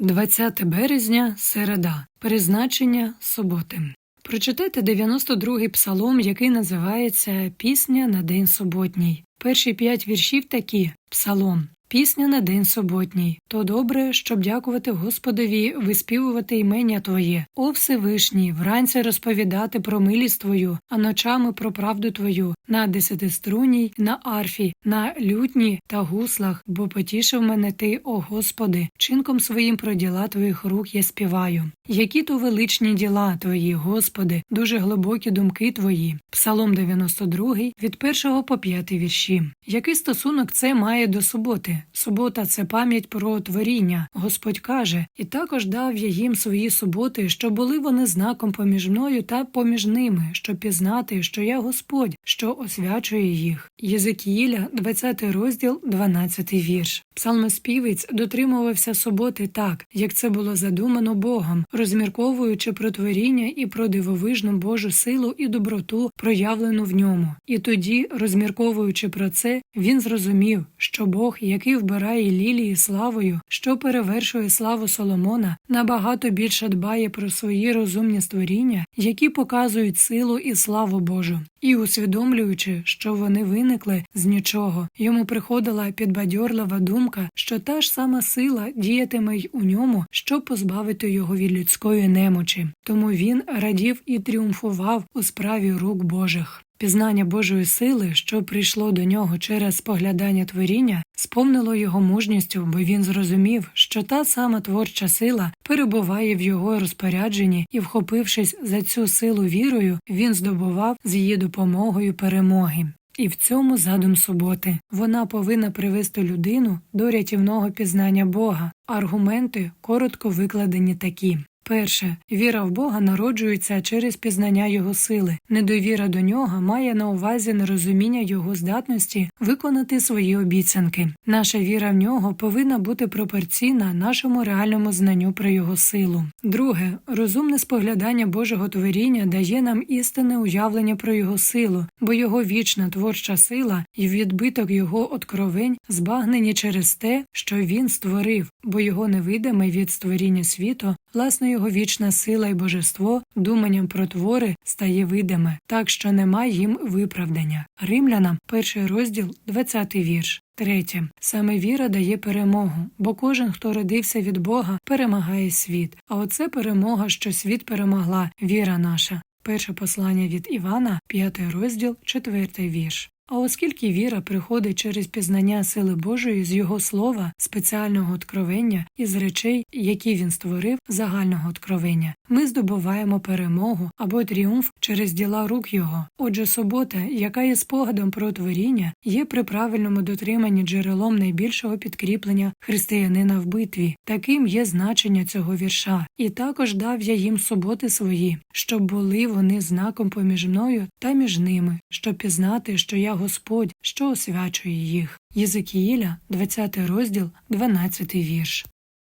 20 березня, середа, призначення суботи. Прочитайте 92-й псалом, який називається Пісня на день суботній. Перші п'ять віршів такі Псалом. Пісня на день суботній. То добре, щоб дякувати Господові, виспівувати імення Твоє, о Всевишній, вранці розповідати про милість Твою, а ночами про правду Твою, на десятиструнній, на арфі, на лютні та гуслах, бо потішив мене Ти, о Господи, чинком своїм про діла Твоїх рук я співаю. Які то величні діла Твої, Господи, дуже глибокі думки Твої. Псалом 92 від 1 по 5 вірші. Який стосунок це має до суботи? Субота це пам'ять про творіння. Господь каже, і також дав я їм свої суботи, що були вони знаком поміж мною та поміж ними, щоб пізнати, що я Господь, що освячує їх. Єзикіїля, 20 розділ, 12 вірш. Псалмоспівець дотримувався суботи так, як це було задумано Богом, розмірковуючи про творіння і про дивовижну Божу силу і доброту, проявлену в ньому. І тоді, розмірковуючи про це, він зрозумів, що Бог, який вбирає лілії славою, що перевершує славу Соломона, набагато більше дбає про свої розумні створіння, які показують силу і славу Божу. І усвідомлюючи, що вони виникли з нічого, йому приходила підбадьорлива думка, що та ж сама сила діятиме й у ньому, щоб позбавити його від людської немочі. Тому він радів і тріумфував у справі рук Божих. Пізнання Божої сили, що прийшло до нього через споглядання творіння, сповнило його мужністю, бо він зрозумів, що та сама творча сила перебуває в його розпорядженні, і, вхопившись за цю силу вірою, він здобував з її допомогою перемоги. І в цьому задум суботи вона повинна привести людину до рятівного пізнання Бога. Аргументи коротко викладені такі. Перше, віра в Бога народжується через пізнання Його сили. Недовіра до нього має на увазі нерозуміння Його здатності виконати свої обіцянки. Наша віра в нього повинна бути пропорційна нашому реальному знанню про його силу. Друге, розумне споглядання Божого творіння дає нам істинне уявлення про його силу, бо його вічна творча сила і відбиток його откровень збагнені через те, що він створив, бо його невидиме від створіння світу Власне, його вічна сила і божество думанням про твори стає видиме, так що нема їм виправдання. Римлянам, перший розділ, 20 вірш. Третє саме віра дає перемогу, бо кожен, хто родився від Бога, перемагає світ. А оце перемога, що світ перемогла, віра наша. Перше послання від Івана, п'ятий розділ, четвертий вірш. А оскільки віра приходить через пізнання сили Божої з його слова, спеціального откровення і з речей, які він створив, загального откровення, ми здобуваємо перемогу або тріумф через діла рук його. Отже, субота, яка є спогадом про творіння, є при правильному дотриманні джерелом найбільшого підкріплення християнина в битві. Таким є значення цього вірша, і також дав я їм суботи свої, щоб були вони знаком поміж мною та між ними, щоб пізнати, що я Господь, що освячує їх. Єзикіїля, 20 розділ, 12 вірш.